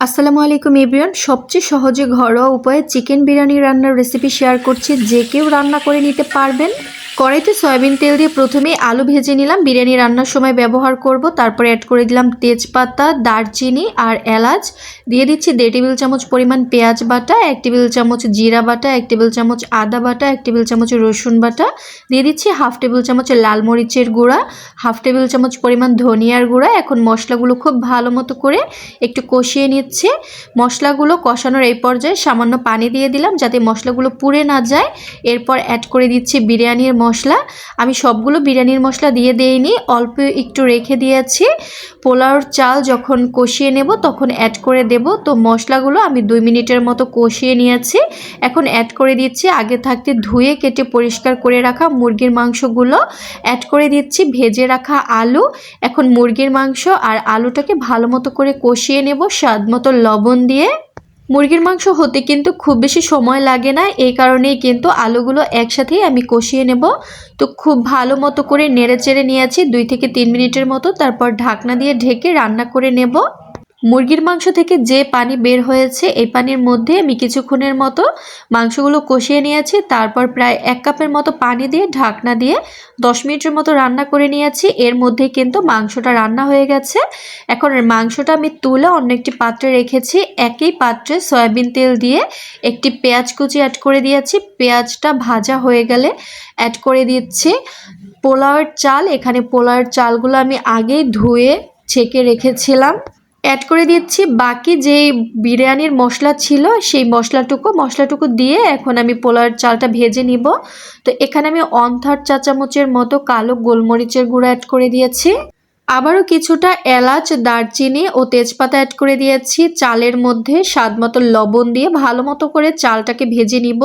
আসসালামু আলাইকুম, এভরিওয়ান। সবচেয়ে সহজে ঘরোয়া উপায়ে চিকেন বিরিয়ানি রান্নার রেসিপি শেয়ার করছি। যে কেউ রান্না করে নিতে পারবেন। কড়াইতে সয়াবিন তেল দিয়ে প্রথমে আলু ভেজে নিলাম, বিরিয়ানি রান্নার সময় ব্যবহার করব, তারপরে অ্যাড করে দিলাম তেজপাতা, দারচিনি আর এলাচ। দিয়ে দিচ্ছি দেড় টেবিল চামচ পরিমাণ পেঁয়াজ বাটা, এক টেবিল চামচ জিরা বাটা, এক টেবিল চামচ আদা বাটা, এক টেবিল চামচ রসুন বাটা। দিয়ে দিচ্ছি হাফ টেবিল চামচ লাল মরিচের গুঁড়া, হাফ টেবিল চামচ পরিমাণ ধনিয়ার গুঁড়া। এখন মশলাগুলো খুব ভালো মতো করে একটু কষিয়ে নিচ্ছে। মশলাগুলো কষানোর এই পর্যায়ে সামান্য পানি দিয়ে দিলাম যাতে মশলাগুলো পুড়ে না যায়। এরপর অ্যাড করে দিচ্ছি বিরিয়ানির মশলা আমি সবগুলো বিরিয়ানির মশলা দিয়ে দেইনি, অল্প একটু রেখে দিয়েছি। পোলাওর চাল যখন কষিয়ে নেব তখন অ্যাড করে দেব। তো মশলাগুলো আমি দুই মিনিটের মতো কষিয়ে নিয়েছি। এখন অ্যাড করে দিচ্ছি আগে থাকতে ধুয়ে কেটে পরিষ্কার করে রাখা মুরগির মাংসগুলো। অ্যাড করে দিচ্ছি ভেজে রাখা আলু। এখন মুরগির মাংস আর আলুটাকে ভালো মতো করে কষিয়ে নেব, স্বাদ মতো লবণ দিয়ে। মুরগির মাংস হতে কিন্তু খুব বেশি সময় লাগে না, এই কারণেই কিন্তু আলুগুলো একসাথেই আমি কষিয়ে নেব। তো খুব ভালো মতো করে নেড়ে চেড়ে নিয়েছি দুই থেকে তিন মিনিটের মতো, তারপর ঢাকনা দিয়ে ঢেকে রান্না করে নেব। মুরগির মাংস থেকে যে পানি বের হয়েছে, এই পানির মধ্যে আমি কিছুক্ষণের মতো মাংসগুলো কষিয়ে নিয়েছি। তারপর প্রায় এক কাপের মতো পানি দিয়ে, ঢাকনা দিয়ে দশ মিনিটের মতো রান্না করে নিয়েছি। এর মধ্যে কিন্তু মাংসটা রান্না হয়ে গেছে। এখন মাংসটা আমি তুলে অন্য একটি পাত্রে রেখেছি। একই পাত্রে সয়াবিন তেল দিয়ে একটি পেঁয়াজ কুচি অ্যাড করে দিয়েছি। পেঁয়াজটা ভাজা হয়ে গেলে অ্যাড করে দিচ্ছি। পোলাওয়ের চাল, এখানে পোলাওয়ের চালগুলো আমি আগেই ধুয়ে, ছেঁকে রেখেছিলাম। অ্যাড করে দিচ্ছি। বাকি যে বিরিয়ানির মশলা ছিল, সেই মশলাটুকু মশলাটুকু দিয়ে এখন আমি পোলার চালটা ভেজে নিব। তো এখানে আমি অন থার্ড চা চামচের মতো কালো গোলমরিচের গুঁড়ো অ্যাড করে দিয়েছি। আবারও কিছুটা এলাচ, দারচিনি ও তেজপাতা অ্যাড করে দিয়েছি। চালের মধ্যে স্বাদ মতো লবণ দিয়ে ভালো মতো করে চালটাকে ভেজে নিব।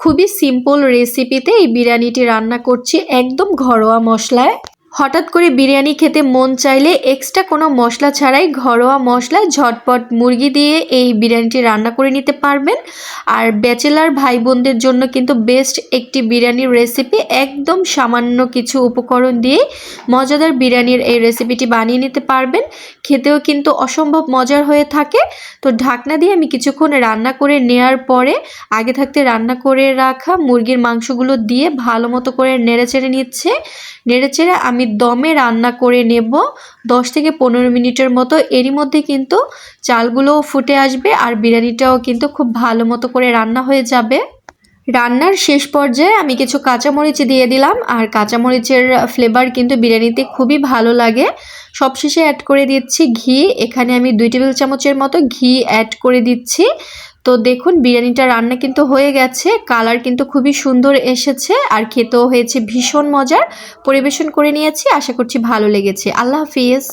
খুবই সিম্পল রেসিপিতে এই বিরিয়ানিটি রান্না করছি একদম ঘরোয়া মশলায়। হঠাৎ করে বিরিয়ানি খেতে মন চাইলে এক্সট্রা কোনো মশলা ছাড়াই ঘরোয়া মশলায় ঝটপট মুরগি দিয়ে এই বিরিয়ানিটি রান্না করে নিতে পারবেন। আর ব্যাচেলার ভাই বোনদের জন্য কিন্তু বেস্ট একটি বিরিয়ানির রেসিপি একদম সামান্য কিছু উপকরণ দিয়ে মজাদার বিরিয়ানির এই রেসিপিটি বানিয়ে নিতে পারবেন। খেতেও কিন্তু অসম্ভব মজার হয়ে থাকে। তো ঢাকনা দিয়ে আমি কিছুক্ষণ রান্না করে নেয়ার পরে আগে থাকতে রান্না করে রাখা মুরগির মাংসগুলো দিয়ে ভালো মতো করে নেড়ে চেড়ে নিচ্ছে। নেড়ে চেড়ে আমি দমে রান্না করে নেব দশ থেকে পনেরো মিনিটের মতো। এরই মধ্যে কিন্তু চালগুলোও ফুটে আসবে আর বিরিয়ানিটাও কিন্তু খুব ভালো মতো করে রান্না হয়ে যাবে। রান্নার শেষ পর্যায়ে আমি কিছু কাঁচামরিচ দিয়ে দিলাম আর কাঁচামরিচের ফ্লেভার কিন্তু বিরিয়ানিতে খুবই ভালো লাগে। সবশেষে অ্যাড করে দিচ্ছি ঘি। এখানে আমি দুই টেবিল চামচের মতো ঘি অ্যাড করে দিচ্ছি। তো দেখুন, বিরিয়ানিটা রান্না কিন্তু হয়ে গেছে, কালার কিন্তু খুবই সুন্দর এসেছে, আর খেতেও হয়েছে ভীষণ মজার। পরিবেশন করে নিয়েছি, আশা করছি ভালো লেগেছে। আল্লাহ হাফিজ।